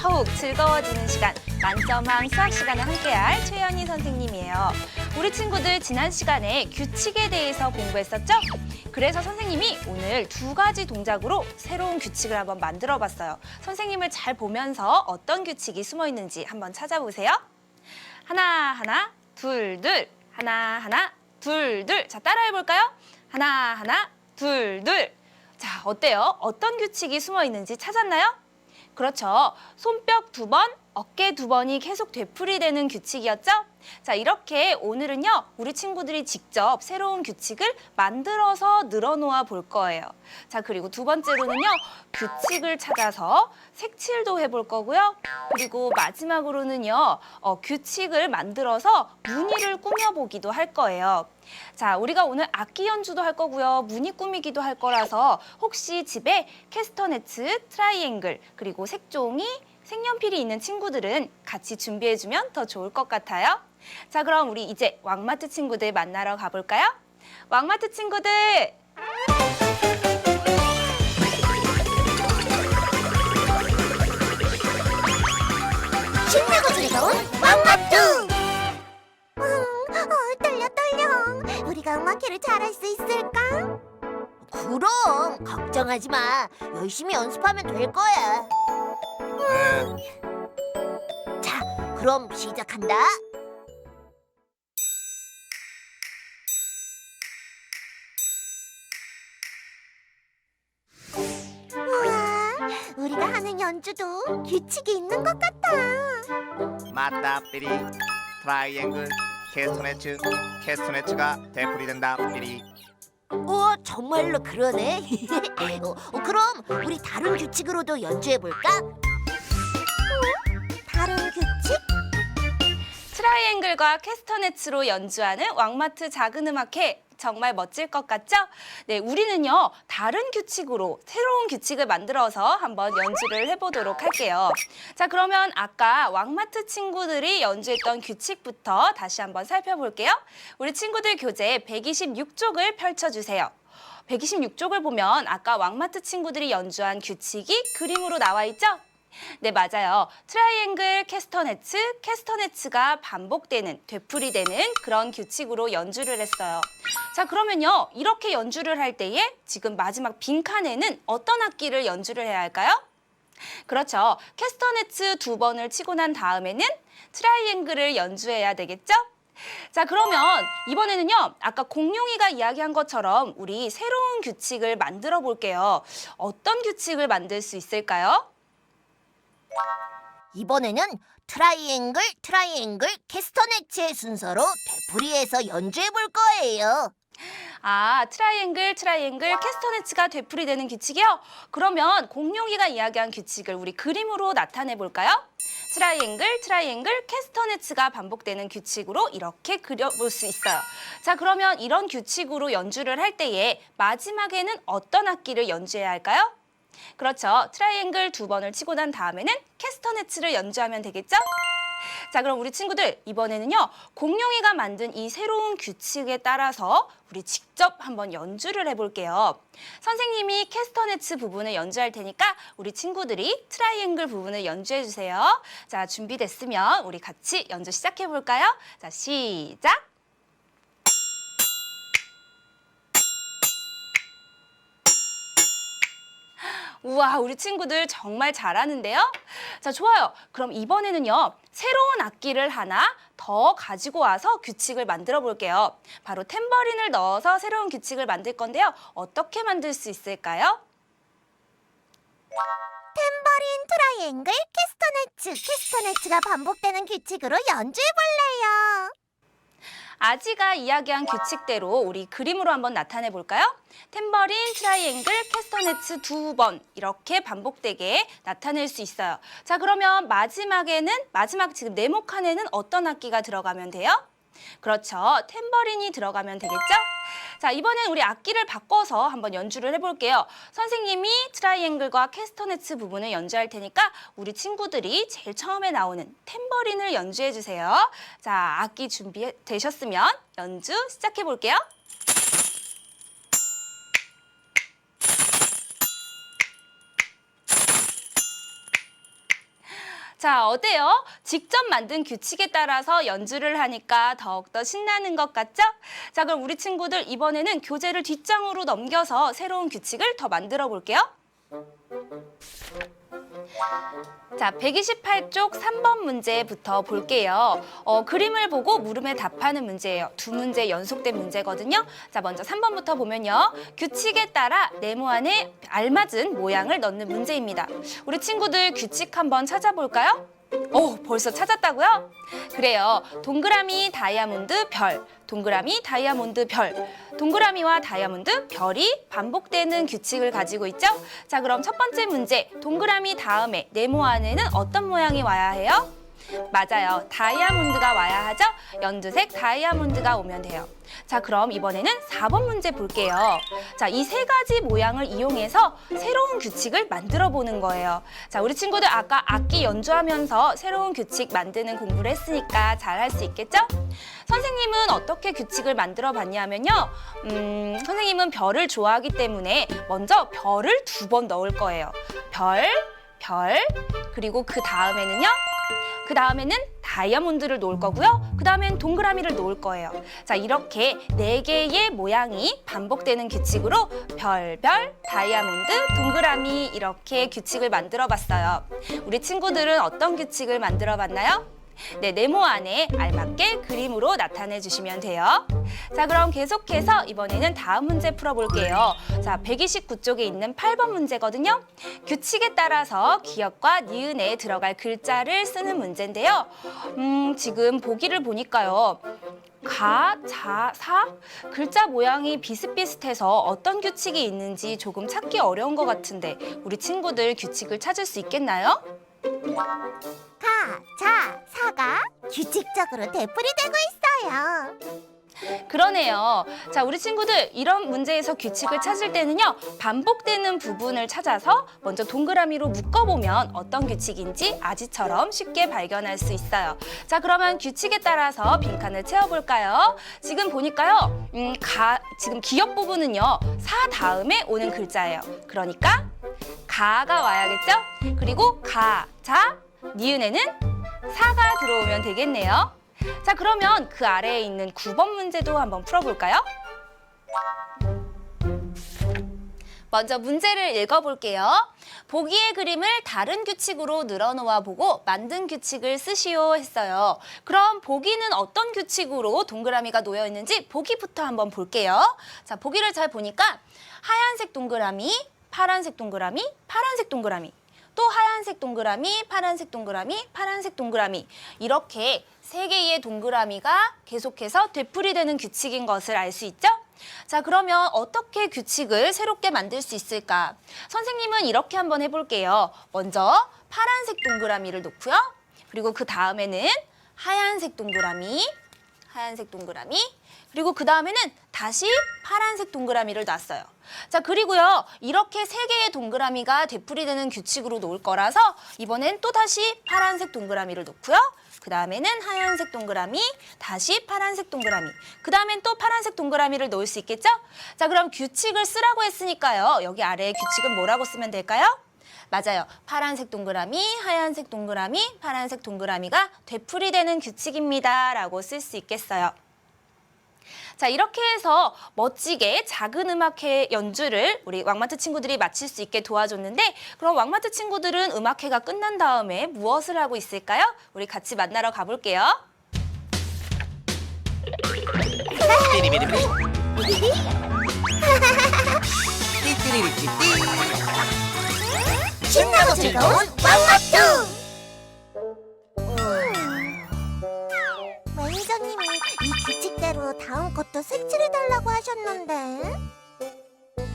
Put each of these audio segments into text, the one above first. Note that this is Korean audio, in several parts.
더욱 즐거워지는 시간, 만점한 수학 시간을 함께할 최연희 선생님이에요. 우리 친구들 지난 시간에 규칙에 대해서 공부했었죠? 그래서 선생님이 오늘 두 가지 동작으로 새로운 규칙을 한번 만들어 봤어요. 선생님을 잘 보면서 어떤 규칙이 숨어 있는지 한번 찾아보세요. 하나, 하나, 둘, 둘. 하나, 하나, 둘, 둘. 자, 따라해 볼까요? 하나, 하나, 둘, 둘. 자, 어때요? 어떤 규칙이 숨어 있는지 찾았나요? 그렇죠. 손뼉 두 번, 어깨 두 번이 계속 되풀이되는 규칙이었죠? 자, 이렇게 오늘은요, 우리 친구들이 직접 새로운 규칙을 만들어서 늘어놓아 볼 거예요. 자, 그리고 두 번째로는요, 규칙을 찾아서 색칠도 해볼 거고요. 그리고 마지막으로는요, 어, 규칙을 만들어서 무늬를 꾸며보기도 할 거예요. 자, 우리가 오늘 악기 연주도 할 거고요. 무늬 꾸미기도 할 거라서 혹시 집에 캐스터네츠, 트라이앵글, 그리고 색종이, 색연필이 있는 친구들은 같이 준비해주면 더 좋을 것 같아요. 자, 그럼 우리 이제 왕마트 친구들 만나러 가볼까요? 왕마트 친구들! 신나고 즐거운 왕마투! 음, 어, 떨려 떨려. 우리가 음악회를 잘할 수 있을까? 그럼 걱정하지 마. 열심히 연습하면 될 거야. 음. 자, 그럼 시작한다. 우와, 우리가 하는 연주도 규칙이 있는 것 같아. 맞다 삐리 트라이앵글 캐스터네츠 캐스터네츠가 되풀이 된다 삐리 어, 정말로 그러네. 어, 어, 그럼 우리 다른 규칙으로도 연주해 볼까? 어? 다른 규칙? 트라이앵글과 캐스터네츠로 연주하는 왕마트 작은 음악회 정말 멋질 것 같죠? 네, 우리는요 다른 규칙으로 새로운 규칙을 만들어서 한번 연주를 해보도록 할게요. 자, 그러면 아까 왕마트 친구들이 연주했던 규칙부터 다시 한번 살펴볼게요. 우리 친구들 교재 126쪽을 펼쳐주세요. 126쪽을 보면 아까 왕마트 친구들이 연주한 규칙이 그림으로 나와 있죠? 네, 맞아요. 트라이앵글 캐스터네츠, 캐스터네츠가 반복되는, 되풀이되는 그런 규칙으로 연주를 했어요. 자, 그러면요. 이렇게 연주를 할 때에 지금 마지막 빈칸에는 어떤 악기를 연주를 해야 할까요? 그렇죠. 캐스터네츠 두 번을 치고 난 다음에는 트라이앵글을 연주해야 되겠죠? 자, 그러면 이번에는요. 아까 공룡이가 이야기한 것처럼 우리 새로운 규칙을 만들어 볼게요. 어떤 규칙을 만들 수 있을까요? 이번에는 트라이앵글, 트라이앵글, 캐스터네츠의 순서로 되풀이해서 연주해 볼 거예요. 아, 트라이앵글, 트라이앵글, 캐스터네츠가 되풀이되는 규칙이요? 그러면 공룡이가 이야기한 규칙을 우리 그림으로 나타내 볼까요? 트라이앵글, 트라이앵글, 캐스터네츠가 반복되는 규칙으로 이렇게 그려볼 수 있어요. 자, 그러면 이런 규칙으로 연주를 할 때에 마지막에는 어떤 악기를 연주해야 할까요? 그렇죠. 트라이앵글 두 번을 치고 난 다음에는 캐스터네츠를 연주하면 되겠죠? 자, 그럼 우리 친구들 이번에는요. 공룡이가 만든 이 새로운 규칙에 따라서 우리 직접 한번 연주를 해볼게요. 선생님이 캐스터네츠 부분을 연주할 테니까 우리 친구들이 트라이앵글 부분을 연주해 주세요. 자, 준비됐으면 우리 같이 연주 시작해 볼까요? 자, 시작. 우와, 우리 친구들 정말 잘하는데요? 자, 좋아요. 그럼 이번에는요, 새로운 악기를 하나 더 가지고 와서 규칙을 만들어 볼게요. 바로 탬버린을 넣어서 새로운 규칙을 만들 건데요. 어떻게 만들 수 있을까요? 탬버린, 트라이앵글, 캐스터네츠, 캐스터네츠가 반복되는 규칙으로 연주해 볼래요. 아지가 이야기한 규칙대로 우리 그림으로 한번 나타내 볼까요? 탬버린, 트라이앵글, 캐스터네츠 두 번 이렇게 반복되게 나타낼 수 있어요. 자, 그러면 마지막에는 마지막 지금 네모 칸에는 어떤 악기가 들어가면 돼요? 그렇죠. 탬버린이 들어가면 되겠죠? 자, 이번엔 우리 악기를 바꿔서 한번 연주를 해볼게요. 선생님이 트라이앵글과 캐스터네츠 부분을 연주할 테니까 우리 친구들이 제일 처음에 나오는 탬버린을 연주해 주세요. 자, 악기 준비되셨으면 연주 시작해 볼게요. 자, 어때요? 직접 만든 규칙에 따라서 연주를 하니까 더욱더 신나는 것 같죠? 자, 그럼 우리 친구들 이번에는 교재를 뒷장으로 넘겨서 새로운 규칙을 더 만들어 볼게요. 자, 128쪽 3번 문제부터 볼게요. 어, 그림을 보고 물음에 답하는 문제예요. 두 문제 연속된 문제거든요. 자, 먼저 3번부터 보면요. 규칙에 따라 네모 안에 알맞은 모양을 넣는 문제입니다. 우리 친구들 규칙 한번 찾아볼까요? 오, 벌써 찾았다고요? 그래요. 동그라미, 다이아몬드, 별. 동그라미, 다이아몬드, 별. 동그라미와 다이아몬드, 별이 반복되는 규칙을 가지고 있죠? 자, 그럼 첫 번째 문제. 동그라미 다음에 네모 안에는 어떤 모양이 와야 해요? 맞아요. 다이아몬드가 와야 하죠? 연두색 다이아몬드가 오면 돼요. 자, 그럼 이번에는 4번 문제 볼게요. 자, 이 세 가지 모양을 이용해서 새로운 규칙을 만들어 보는 거예요. 자, 우리 친구들 아까 악기 연주하면서 새로운 규칙 만드는 공부를 했으니까 잘 할 수 있겠죠? 선생님은 어떻게 규칙을 만들어 봤냐면요. 음, 선생님은 별을 좋아하기 때문에 먼저 별을 두 번 넣을 거예요. 별, 별, 그리고 그 다음에는요. 그 다음에는 다이아몬드를 놓을 거고요. 그 다음엔 동그라미를 놓을 거예요. 자, 이렇게 네 개의 모양이 반복되는 규칙으로 별, 별, 다이아몬드, 동그라미 이렇게 규칙을 만들어 봤어요. 우리 친구들은 어떤 규칙을 만들어 봤나요? 네, 네모 안에 알맞게 그 림으로 나타내 주시면 돼요. 자, 그럼 계속해서 이번에는 다음 문제 풀어볼게요. 자, 129쪽에 있는 8번 문제거든요. 규칙에 따라서 기역과 니은에 들어갈 글자를 쓰는 문제인데요. 음, 지금 보기를 보니까요. 가, 자, 사 글자 모양이 비슷비슷해서 어떤 규칙이 있는지 조금 찾기 어려운 것 같은데 우리 친구들 규칙을 찾을 수 있겠나요? 가, 자, 사가 규칙적으로 되풀이되고 있어요. 그러네요. 자, 우리 친구들 이런 문제에서 규칙을 찾을 때는요. 반복되는 부분을 찾아서 먼저 동그라미로 묶어보면 어떤 규칙인지 아지처럼 쉽게 발견할 수 있어요. 자, 그러면 규칙에 따라서 빈칸을 채워볼까요? 지금 보니까요. 음, 가, 지금 기역 부분은요. 사 다음에 오는 글자예요. 그러니까 가가 와야겠죠? 그리고 가, 자, 니은에는 사가 들어오면 되겠네요. 자, 그러면 그 아래에 있는 9번 문제도 한번 풀어볼까요? 먼저 문제를 읽어볼게요. 보기의 그림을 다른 규칙으로 늘어놓아 보고 만든 규칙을 쓰시오 했어요. 그럼 보기는 어떤 규칙으로 동그라미가 놓여 있는지 보기부터 한번 볼게요. 자, 보기를 잘 보니까 하얀색 동그라미, 파란색 동그라미, 파란색 동그라미. 또 하얀색 동그라미, 파란색 동그라미, 파란색 동그라미 이렇게 세 개의 동그라미가 계속해서 되풀이되는 규칙인 것을 알 수 있죠? 자, 그러면 어떻게 규칙을 새롭게 만들 수 있을까? 선생님은 이렇게 한번 해볼게요. 먼저 파란색 동그라미를 놓고요. 그리고 그 다음에는 하얀색 동그라미, 하얀색 동그라미, 그리고 그 다음에는 다시 파란색 동그라미를 놨어요. 자, 그리고요. 이렇게 세 개의 동그라미가 되풀이되는 규칙으로 놓을 거라서 이번엔 또 다시 파란색 동그라미를 놓고요. 그 다음에는 하얀색 동그라미, 다시 파란색 동그라미. 그 다음엔 또 파란색 동그라미를 놓을 수 있겠죠? 자, 그럼 규칙을 쓰라고 했으니까요. 여기 아래에 규칙은 뭐라고 쓰면 될까요? 맞아요. 파란색 동그라미, 하얀색 동그라미, 파란색 동그라미가 되풀이되는 규칙입니다. 라고 쓸 수 있겠어요. 자, 이렇게 해서 멋지게 작은 음악회 연주를 우리 왕마트 친구들이 마칠 수 있게 도와줬는데 그럼 왕마트 친구들은 음악회가 끝난 다음에 무엇을 하고 있을까요? 우리 같이 만나러 가볼게요. 삐리비리비리 띠띠리리띠 신나고 즐거운 왕마투! 매니저님이 이 규칙대로 다음 것도 색칠해달라고 하셨는데.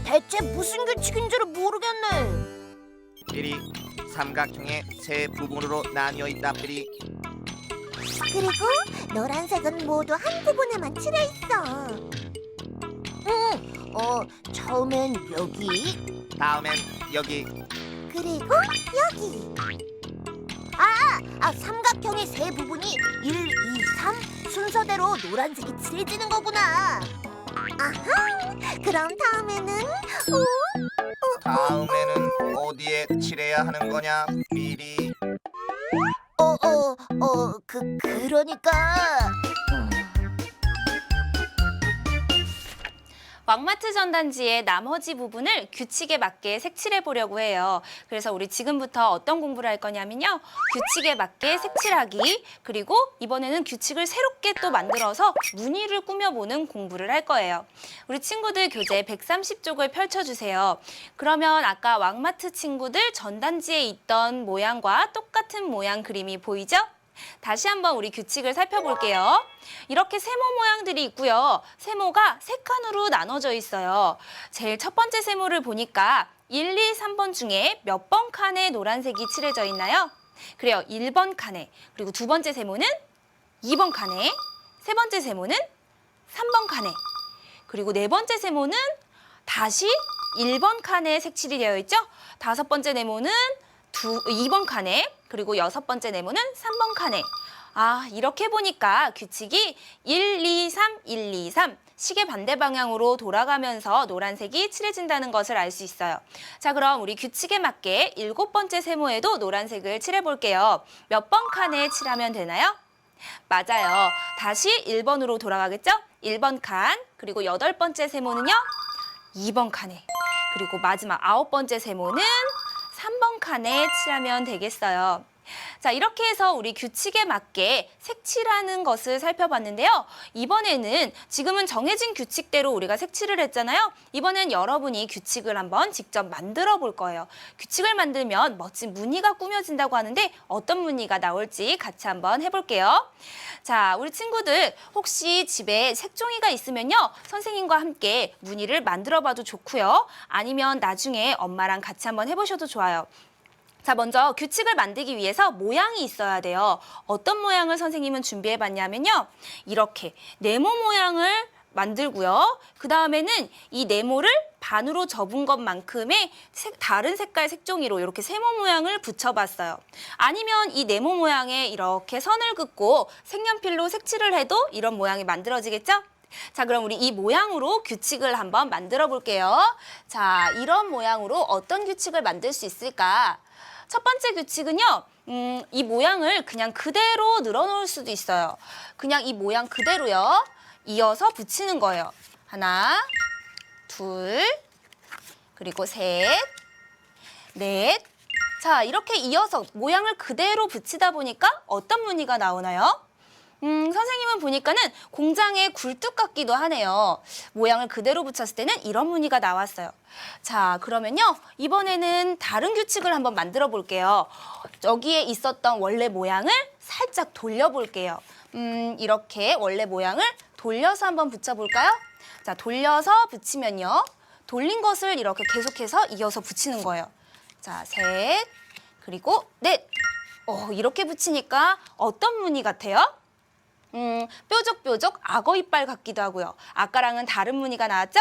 대체 무슨 규칙인지를 모르겠네. 삐리 삼각형의 세 부분으로 나뉘어 있다 삐리. 그리고 노란색은 모두 한 부분에만 칠해 있어. 응, 어, 처음엔 여기. 다음엔 여기 그리고 여기. 아, 아 삼각형의 세 부분이 1, 2, 3 순서대로 노란색이 칠해지는 거구나. 아하, 그럼 다음에는 어? 다음에는 어디에 칠해야 하는 거냐 삐리 어, 어, 그, 그러니까. 왕마트 전단지의 나머지 부분을 규칙에 맞게 색칠해 보려고 해요. 그래서 우리 지금부터 어떤 공부를 할 거냐면요. 규칙에 맞게 색칠하기, 그리고 이번에는 규칙을 새롭게 또 만들어서 무늬를 꾸며보는 공부를 할 거예요. 우리 친구들 교재 130쪽을 펼쳐주세요. 그러면 아까 왕마트 친구들 전단지에 있던 모양과 똑같은 모양 그림이 보이죠? 다시 한번 우리 규칙을 살펴볼게요. 이렇게 세모 모양들이 있고요. 세모가 세 칸으로 나눠져 있어요. 제일 첫 번째 세모를 보니까 1, 2, 3번 중에 몇 번 칸에 노란색이 칠해져 있나요? 그래요. 1번 칸에. 그리고 두 번째 세모는 2번 칸에. 세 번째 세모는 3번 칸에. 그리고 네 번째 세모는 다시 1번 칸에 색칠이 되어 있죠? 다섯 번째 네모는 두, 2번 칸에 그리고 여섯 번째 네모는 3번 칸에 아 이렇게 보니까 규칙이 1, 2, 3, 1, 2, 3 시계 반대 방향으로 돌아가면서 노란색이 칠해진다는 것을 알 수 있어요. 자 그럼 우리 규칙에 맞게 일곱 번째 세모에도 노란색을 칠해볼게요. 몇 번 칸에 칠하면 되나요? 맞아요. 다시 1번으로 돌아가겠죠? 1번 칸, 그리고 여덟 번째 세모는요? 2번 칸에. 그리고 마지막 아홉 번째 세모는 3번 칸에 칠하면 되겠어요. 자, 이렇게 해서 우리 규칙에 맞게 색칠하는 것을 살펴봤는데요. 이번에는 지금은 정해진 규칙대로 우리가 색칠을 했잖아요. 이번엔 여러분이 규칙을 한번 직접 만들어 볼 거예요. 규칙을 만들면 멋진 무늬가 꾸며진다고 하는데 어떤 무늬가 나올지 같이 한번 해볼게요. 자, 우리 친구들 혹시 집에 색종이가 있으면요. 선생님과 함께 무늬를 만들어 봐도 좋고요. 아니면 나중에 엄마랑 같이 한번 해보셔도 좋아요. 자, 먼저 규칙을 만들기 위해서 모양이 있어야 돼요. 어떤 모양을 선생님은 준비해 봤냐면요. 이렇게 네모 모양을 만들고요. 그 다음에는 이 네모를 반으로 접은 것만큼의 색, 다른 색깔 색종이로 이렇게 세모 모양을 붙여봤어요. 아니면 이 네모 모양에 이렇게 선을 긋고 색연필로 색칠을 해도 이런 모양이 만들어지겠죠? 자, 그럼 우리 이 모양으로 규칙을 한번 만들어 볼게요. 자, 이런 모양으로 어떤 규칙을 만들 수 있을까? 첫 번째 규칙은요, 음, 이 모양을 그냥 그대로 늘어놓을 수도 있어요. 그냥 이 모양 그대로요. 이어서 붙이는 거예요. 하나, 둘, 그리고 셋, 넷. 자, 이렇게 이어서 모양을 그대로 붙이다 보니까 어떤 무늬가 나오나요? 음, 선생님은 보니까는 공장의 굴뚝 같기도 하네요. 모양을 그대로 붙였을 때는 이런 무늬가 나왔어요. 자, 그러면요. 이번에는 다른 규칙을 한번 만들어 볼게요. 여기에 있었던 원래 모양을 살짝 돌려볼게요. 음, 이렇게 원래 모양을 돌려서 한번 붙여볼까요? 자, 돌려서 붙이면요. 돌린 것을 이렇게 계속해서 이어서 붙이는 거예요. 자, 셋, 그리고 넷. 어, 이렇게 붙이니까 어떤 무늬 같아요? 음, 뾰족뾰족 악어 이빨 같기도 하고요. 아까랑은 다른 무늬가 나왔죠?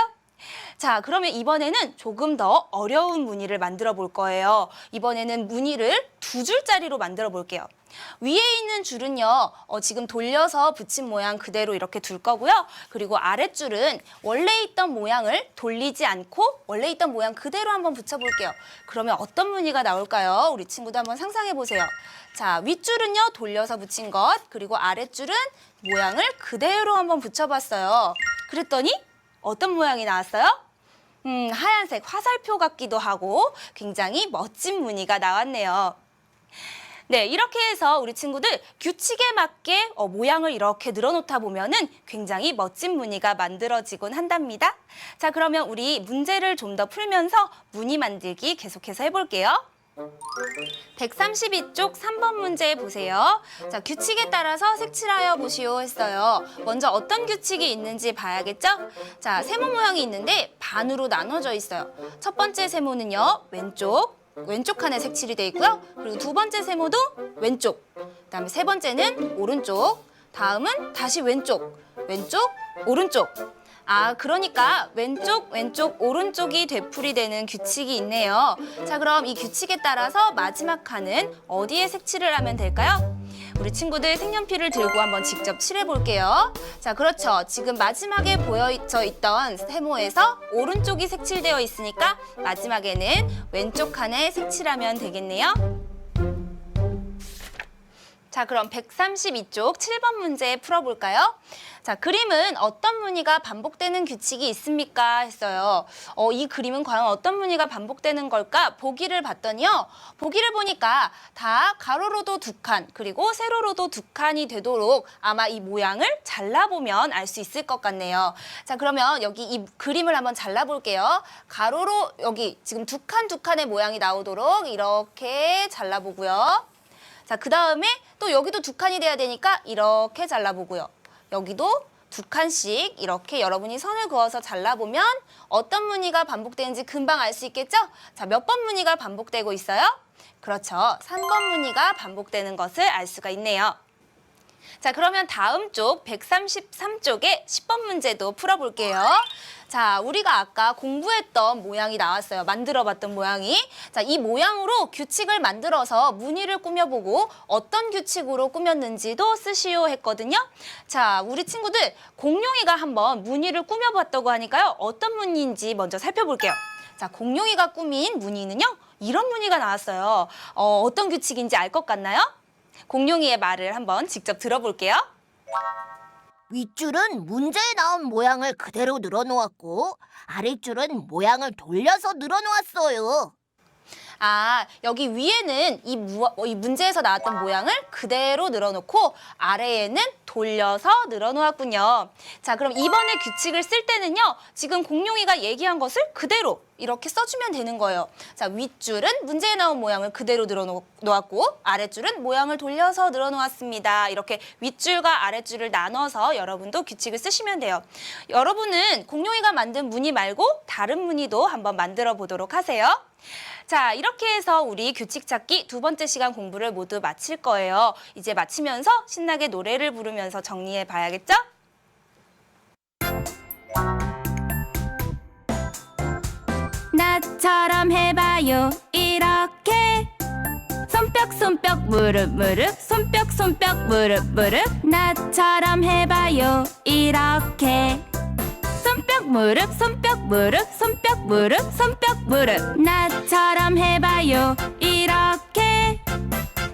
자, 그러면 이번에는 조금 더 어려운 무늬를 만들어 볼 거예요. 이번에는 무늬를 두 줄짜리로 만들어 볼게요. 위에 있는 줄은요, 어, 지금 돌려서 붙인 모양 그대로 이렇게 둘 거고요. 그리고 아랫줄은 원래 있던 모양을 돌리지 않고 원래 있던 모양 그대로 한번 붙여볼게요. 그러면 어떤 무늬가 나올까요? 우리 친구도 한번 상상해 보세요. 자, 윗줄은요, 돌려서 붙인 것, 그리고 아랫줄은 모양을 그대로 한번 붙여봤어요. 그랬더니 어떤 모양이 나왔어요? 음, 하얀색 화살표 같기도 하고 굉장히 멋진 무늬가 나왔네요. 네, 이렇게 해서 우리 친구들 규칙에 맞게 어, 모양을 이렇게 늘어놓다 보면은 굉장히 멋진 무늬가 만들어지곤 한답니다. 자, 그러면 우리 문제를 좀 더 풀면서 무늬 만들기 계속해서 해볼게요. 132쪽 3번 문제 보세요. 자, 규칙에 따라서 색칠하여 보시오 했어요. 먼저 어떤 규칙이 있는지 봐야겠죠? 자, 세모 모양이 있는데 반으로 나눠져 있어요. 첫 번째 세모는요, 왼쪽, 왼쪽 칸에 색칠이 돼 있고요. 그리고 두 번째 세모도 왼쪽, 그다음에 세 번째는 오른쪽, 다음은 다시 왼쪽, 왼쪽, 오른쪽. 아, 그러니까 왼쪽, 왼쪽, 오른쪽이 되풀이 되는 규칙이 있네요. 자, 그럼 이 규칙에 따라서 마지막 칸은 어디에 색칠을 하면 될까요? 우리 친구들 색연필을 들고 한번 직접 칠해 볼게요. 자, 그렇죠. 지금 마지막에 보여져 있던 세모에서 오른쪽이 색칠되어 있으니까 마지막에는 왼쪽 칸에 색칠하면 되겠네요. 자, 그럼 132쪽 7번 문제 풀어볼까요? 자, 그림은 어떤 무늬가 반복되는 규칙이 있습니까? 했어요. 어, 이 그림은 과연 어떤 무늬가 반복되는 걸까? 보기를 봤더니요. 보기를 보니까 다 가로로도 두 칸, 그리고 세로로도 두 칸이 되도록 아마 이 모양을 잘라보면 알 수 있을 것 같네요. 자, 그러면 여기 이 그림을 한번 잘라볼게요. 가로로 여기 지금 두 칸 두 칸의 모양이 나오도록 이렇게 잘라보고요. 자, 그 다음에 또 여기도 두 칸이 돼야 되니까 이렇게 잘라보고요. 여기도 두 칸씩 이렇게 여러분이 선을 그어서 잘라보면 어떤 무늬가 반복되는지 금방 알 수 있겠죠? 자, 몇 번 무늬가 반복되고 있어요? 그렇죠. 3번 무늬가 반복되는 것을 알 수가 있네요. 자, 그러면 다음 쪽 133쪽의 10번 문제도 풀어볼게요. 자, 우리가 아까 공부했던 모양이 나왔어요. 만들어봤던 모양이. 자, 이 모양으로 규칙을 만들어서 무늬를 꾸며보고 어떤 규칙으로 꾸몄는지도 쓰시오 했거든요. 자, 우리 친구들 공룡이가 한번 무늬를 꾸며봤다고 하니까요. 어떤 무늬인지 먼저 살펴볼게요. 자, 공룡이가 꾸민 무늬는요. 이런 무늬가 나왔어요. 어, 어떤 규칙인지 알 것 같나요? 공룡이의 말을 한번 직접 들어볼게요. 윗줄은 문제에 나온 모양을 그대로 늘어놓았고 아랫줄은 모양을 돌려서 늘어놓았어요. 아, 여기 위에는 이, 무, 어, 이 문제에서 나왔던 모양을 그대로 늘어놓고 아래에는 돌려서 늘어놓았군요. 자, 그럼 이번에 규칙을 쓸 때는요, 지금 공룡이가 얘기한 것을 그대로 이렇게 써주면 되는 거예요. 자, 윗줄은 문제에 나온 모양을 그대로 늘어놓았고, 아랫줄은 모양을 돌려서 늘어놓았습니다. 이렇게 윗줄과 아랫줄을 나눠서 여러분도 규칙을 쓰시면 돼요. 여러분은 공룡이가 만든 무늬 말고 다른 무늬도 한번 만들어 보도록 하세요. 자, 이렇게 해서 우리 규칙 찾기 두 번째 시간 공부를 모두 마칠 거예요. 이제 마치면서 신나게 노래를 부르면서 정리해 봐야겠죠? 나처럼 해봐요. 이렇게. 손뼉 손뼉 무릎 무릎. 손뼉 손뼉 무릎 무릎. 나처럼 해봐요. 이렇게 손뼉 무릎 손뼉 무릎 손뼉 무릎 손뼉 무릎. 나처럼 해봐요. 이렇게.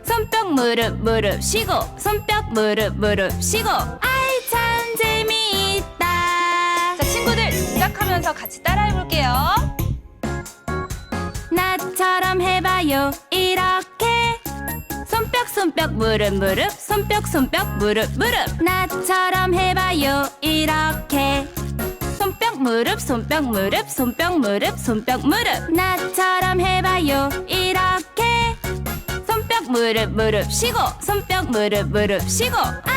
손뼉 무릎 무릎 쉬고. 손뼉 무릎 무릎 쉬고. 아이 참 재미있다. 자, 친구들 동작하면서 같이 따라해 볼게요. 나처럼 해봐요. 이렇게. 손뼉 손뼉 무릎 무릎 손뼉 손뼉 무릎 무릎. 나처럼 해봐요. 이렇게 손뼉 무릎 손뼉 무릎 손뼉 무릎 손뼉 무릎. 나처럼 해봐요 이렇게. 손뼉 무릎 무릎 쉬고. 손뼉 무릎 무릎 쉬고. 아